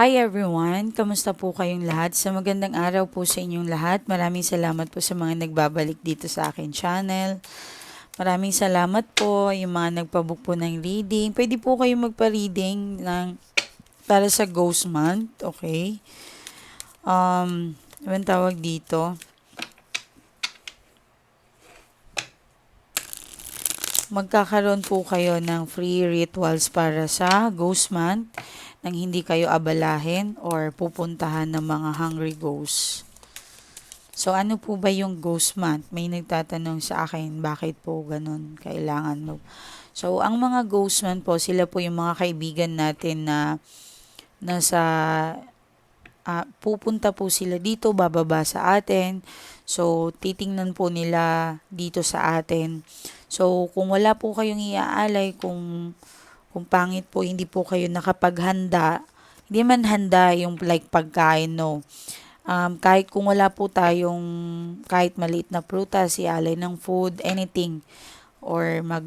Hi everyone! Kamusta po kayong lahat? Sa magandang araw po sa inyong lahat. Maraming salamat po sa mga nagbabalik dito sa akin channel. Maraming salamat po yung mga nagpabook po ng reading. Pwede po kayo magpa-reading ng para sa Ghost Month, okay? Um, ano tawag dito? magkakaroon po kayo ng free rituals para sa Ghost Month nang hindi kayo abalahin or pupuntahan ng mga hungry ghosts. So, ano po ba yung Ghost Month? May nagtatanong sa akin, bakit po ganun kailangan mo? So, ang mga Ghost Month po, sila po yung mga kaibigan natin na nasa uh, pupunta po sila dito, bababa sa atin. So, titingnan po nila dito sa atin So, kung wala po kayong iaalay, kung, kung pangit po, hindi po kayo nakapaghanda, hindi man handa yung like pagkain, no. Um, kahit kung wala po tayong, kahit maliit na prutas, ialay ng food, anything, or mag,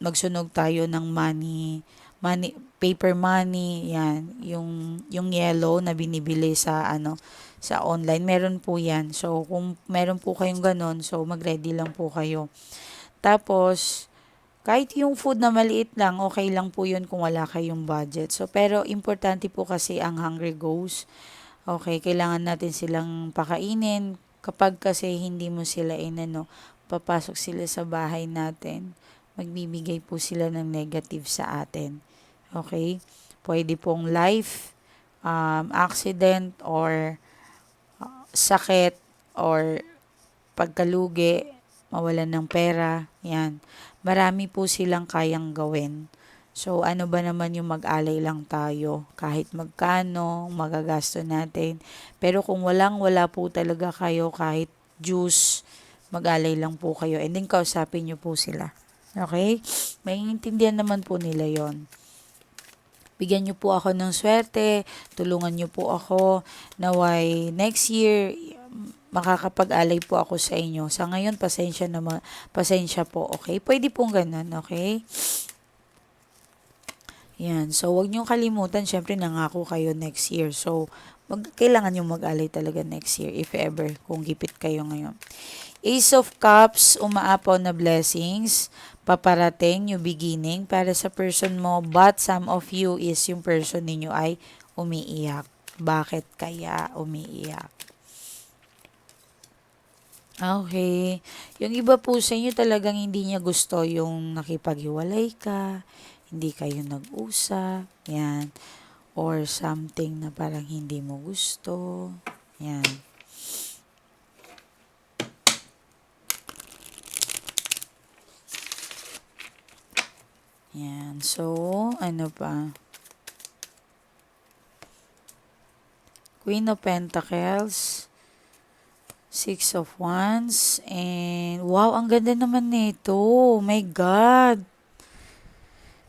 magsunog tayo ng money, money, paper money, yan, yung, yung yellow na binibili sa, ano, sa online, meron po yan. So, kung meron po kayong ganon, so mag-ready lang po kayo. Tapos, kahit yung food na maliit lang, okay lang po yun kung wala kayong budget. So, pero importante po kasi ang hungry ghost. Okay, kailangan natin silang pakainin. Kapag kasi hindi mo sila inano, papasok sila sa bahay natin, magbibigay po sila ng negative sa atin. Okay? Pwede pong life, um, accident, or uh, sakit, or pagkalugi, mawalan ng pera, yan. Marami po silang kayang gawin. So, ano ba naman yung mag-alay lang tayo? Kahit magkano, magagasto natin. Pero kung walang wala po talaga kayo, kahit juice, mag-alay lang po kayo. And then, kausapin nyo po sila. Okay? Maintindihan naman po nila yon bigyan nyo po ako ng swerte, tulungan nyo po ako, naway next year, makakapag-alay po ako sa inyo. Sa ngayon, pasensya naman, pasensya po, okay? Pwede pong ganun, okay? Yan. So, wag niyo kalimutan, syempre, nangako kayo next year. So, mag, kailangan niyo mag-alay talaga next year, if ever, kung gipit kayo ngayon. Ace of Cups, umaapaw na blessings, paparating, new beginning para sa person mo, but some of you is yung person ninyo ay umiiyak. Bakit kaya umiiyak? Okay. Yung iba po sa inyo talagang hindi niya gusto yung nakipaghiwalay ka, hindi kayo nag-usap, yan. Or something na parang hindi mo gusto, yan. Yan. So, ano pa? Queen of Pentacles. Six of Wands. And, wow, ang ganda naman nito. Oh my God.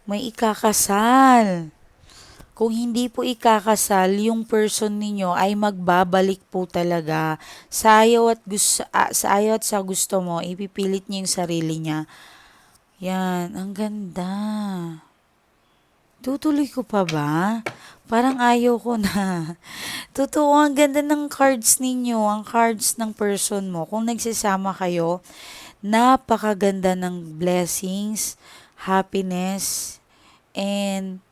May ikakasal. Kung hindi po ikakasal, yung person ninyo ay magbabalik po talaga. Sa ayaw at, gusto, ah, sa, ayaw at sa gusto mo, ipipilit niya yung sarili niya. Yan, ang ganda. Tutuloy ko pa ba? Parang ayaw ko na. Totoo, ang ganda ng cards ninyo, ang cards ng person mo. Kung nagsasama kayo, napakaganda ng blessings, happiness, and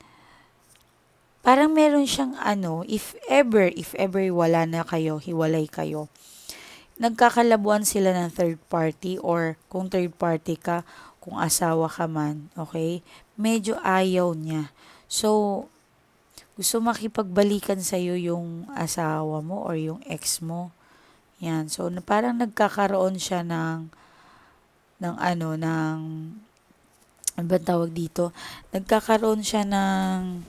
parang meron siyang ano, if ever, if ever wala na kayo, hiwalay kayo, nagkakalabuan sila ng third party or kung third party ka, kung asawa ka man, okay? Medyo ayaw niya. So, gusto makipagbalikan sa iyo yung asawa mo or yung ex mo. Yan. So, parang nagkakaroon siya ng ng ano, ng ano ba tawag dito? Nagkakaroon siya ng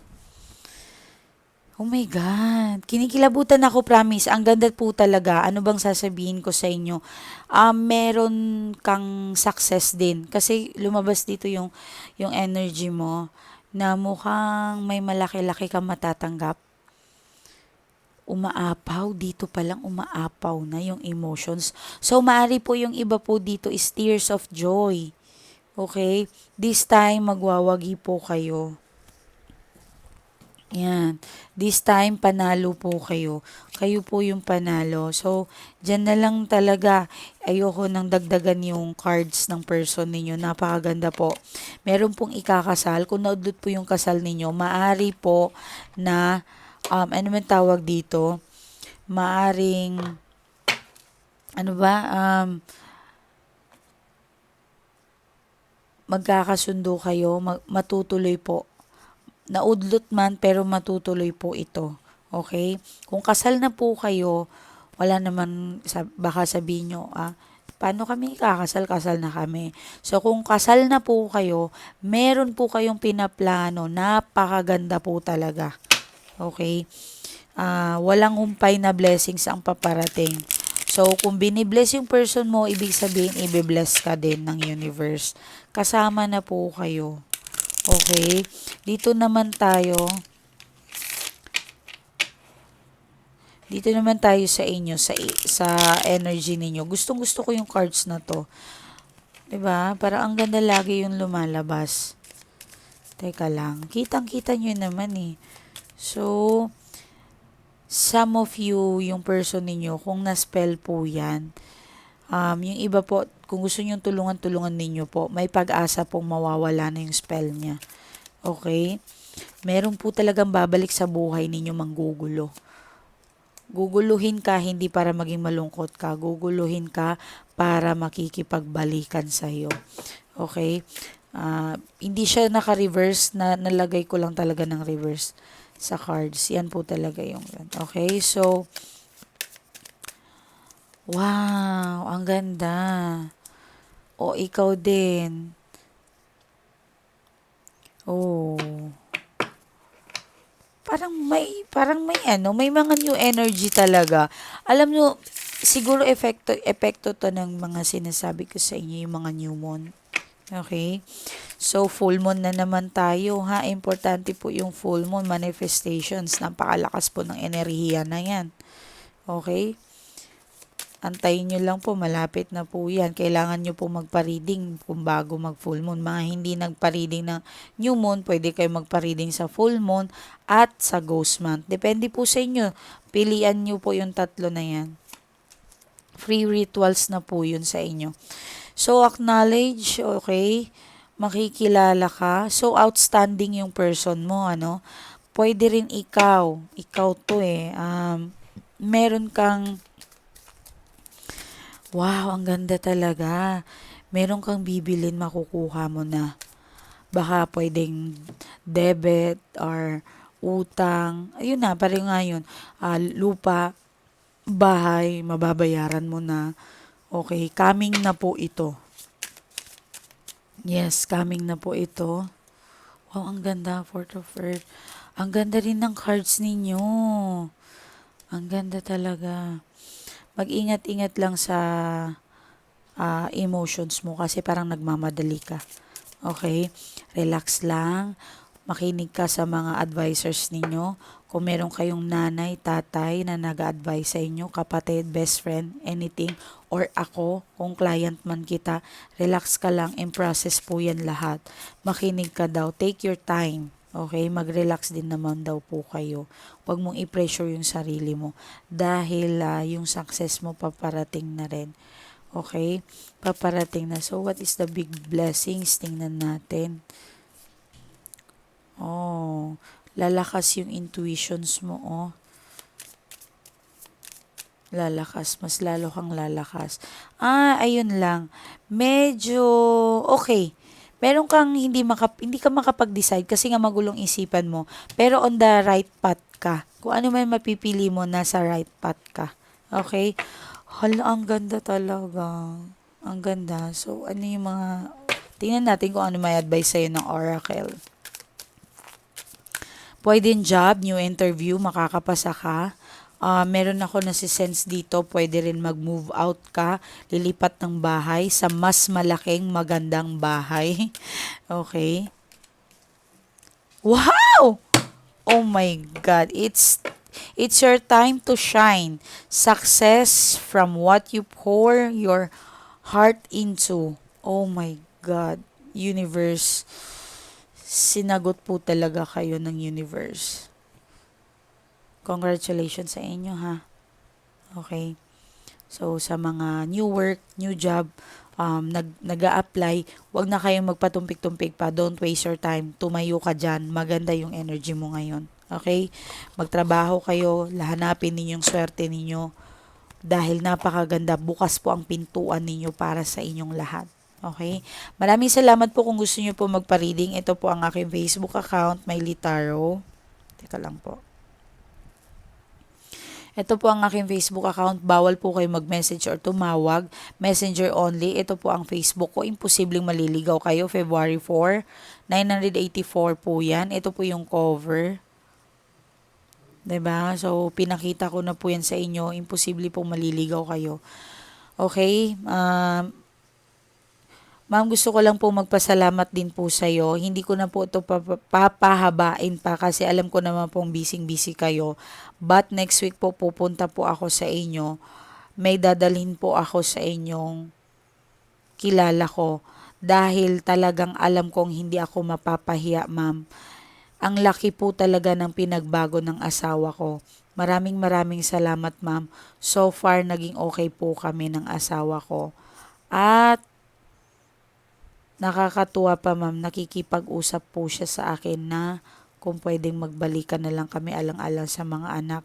Oh my God. Kinikilabutan ako, promise. Ang ganda po talaga. Ano bang sasabihin ko sa inyo? Um, meron kang success din. Kasi lumabas dito yung, yung energy mo na mukhang may malaki-laki kang matatanggap. Umaapaw. Dito pa lang umaapaw na yung emotions. So, maari po yung iba po dito is tears of joy. Okay? This time, magwawagi po kayo Yan. This time, panalo po kayo. Kayo po yung panalo. So, dyan na lang talaga. Ayoko nang dagdagan yung cards ng person ninyo. Napakaganda po. Meron pong ikakasal. Kung naudlot po yung kasal ninyo, maari po na, um, ano man tawag dito, maaring, ano ba, um, magkakasundo kayo, mag- matutuloy po naudlot man pero matutuloy po ito. Okay? Kung kasal na po kayo, wala naman, baka sabihin nyo, ah, paano kami kakasal? Kasal na kami. So, kung kasal na po kayo, meron po kayong pinaplano, napakaganda po talaga. Okay? Uh, walang humpay na blessings ang paparating. So, kung binibless yung person mo, ibig sabihin, ibibless ka din ng universe. Kasama na po kayo. Okay? Dito naman tayo. Dito naman tayo sa inyo, sa, sa energy ninyo. Gustong gusto ko yung cards na to. ba diba? Para ang ganda lagi yung lumalabas. Teka lang. Kitang-kita nyo naman eh. So, some of you, yung person ninyo, kung na-spell po yan, um, yung iba po, kung gusto nyo tulungan-tulungan ninyo po, may pag-asa pong mawawala na yung spell niya. Okay? Meron po talagang babalik sa buhay ninyo manggugulo. Guguluhin ka hindi para maging malungkot ka. Guguluhin ka para makikipagbalikan sa iyo. Okay? Uh, hindi siya naka-reverse na nalagay ko lang talaga ng reverse sa cards. Yan po talaga yung Okay? So, wow, ang ganda. O ikaw din. Oh. Parang may parang may ano, may mga new energy talaga. Alam nyo, siguro epekto epekto to ng mga sinasabi ko sa inyo yung mga new moon. Okay? So, full moon na naman tayo, ha? Importante po yung full moon manifestations. Napakalakas po ng enerhiya na yan. Okay? Antayin nyo lang po, malapit na po yan. Kailangan nyo po magpa-reading kung bago mag-full moon. Mga hindi nagpa-reading ng new moon, pwede kayo magpa-reading sa full moon at sa ghost month. Depende po sa inyo. Pilian nyo po yung tatlo na yan. Free rituals na po yun sa inyo. So, acknowledge, okay, makikilala ka. So, outstanding yung person mo, ano. Pwede rin ikaw, ikaw to eh, um, meron kang Wow, ang ganda talaga. Meron kang bibilin, makukuha mo na. Baka pwedeng debit or utang. Ayun na, parang nga yun. Uh, lupa, bahay, mababayaran mo na. Okay, coming na po ito. Yes, coming na po ito. Wow, ang ganda, Fort of Earth. Ang ganda rin ng cards ninyo. Ang ganda talaga mag-ingat-ingat lang sa uh, emotions mo kasi parang nagmamadali ka. Okay? Relax lang. Makinig ka sa mga advisors ninyo. Kung meron kayong nanay, tatay na nag-advise sa inyo, kapatid, best friend, anything, or ako, kung client man kita, relax ka lang, in process po yan lahat. Makinig ka daw, take your time Okay, mag-relax din naman daw po kayo. Huwag mong i-pressure yung sarili mo dahil uh, yung success mo paparating na rin. Okay? Paparating na. So, what is the big blessings? Tingnan natin. Oh, lalakas yung intuitions mo, oh. Lalakas, mas lalo kang lalakas. Ah, ayun lang. Medyo, okay meron kang hindi makap hindi ka makapag-decide kasi nga magulong isipan mo. Pero on the right path ka. Kung ano man mapipili mo, nasa right path ka. Okay? Hala, ang ganda talaga. Ang ganda. So, ano yung mga... Tingnan natin kung ano may advice sa'yo ng Oracle. Pwede job, new interview, makakapasa ka uh, meron ako na si sense dito, pwede rin mag-move out ka, lilipat ng bahay sa mas malaking magandang bahay. okay. Wow! Oh my God. It's it's your time to shine. Success from what you pour your heart into. Oh my God. Universe. Sinagot po talaga kayo ng universe. Congratulations sa inyo ha. Okay. So, sa mga new work, new job, um, nag, nag apply wag na kayong magpatumpik-tumpik pa. Don't waste your time. Tumayo ka dyan. Maganda yung energy mo ngayon. Okay? Magtrabaho kayo. Lahanapin ninyong swerte ninyo. Dahil napakaganda. Bukas po ang pintuan ninyo para sa inyong lahat. Okay? Maraming salamat po kung gusto niyo po magpa-reading. Ito po ang aking Facebook account, Miley Tarot. Teka lang po. Ito po ang aking Facebook account. Bawal po kayo mag-message or tumawag. Messenger only. Ito po ang Facebook ko. Imposibleng maliligaw kayo. February 4. 984 po yan. Ito po yung cover. 'Di ba? So, pinakita ko na po yan sa inyo. Imposible pong maliligaw kayo. Okay? Um, Ma'am, gusto ko lang po magpasalamat din po sa iyo. Hindi ko na po ito papa- papahabain pa kasi alam ko naman pong busy-busy kayo. But next week po pupunta po ako sa inyo. May dadalhin po ako sa inyong kilala ko. Dahil talagang alam kong hindi ako mapapahiya, ma'am. Ang laki po talaga ng pinagbago ng asawa ko. Maraming maraming salamat, ma'am. So far, naging okay po kami ng asawa ko. At nakakatuwa pa ma'am, nakikipag-usap po siya sa akin na kung pwedeng magbalikan na lang kami alang-alang sa mga anak.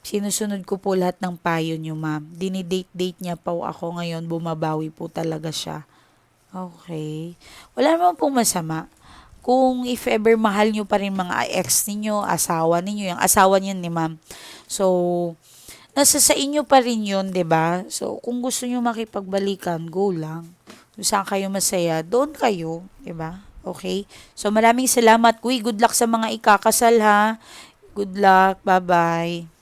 Sinusunod ko po lahat ng payo niyo ma'am. Dinidate-date niya po ako ngayon, bumabawi po talaga siya. Okay. Wala naman pong masama. Kung if ever mahal niyo pa rin mga ex ninyo, asawa ninyo, yung asawa niyo ni ma'am. So, nasa sa inyo pa rin yun, 'di ba? So, kung gusto niyo makipagbalikan, go lang saan kayo masaya, doon kayo, 'di ba? Okay? So maraming salamat. Uy, good luck sa mga ikakasal ha. Good luck. Bye-bye.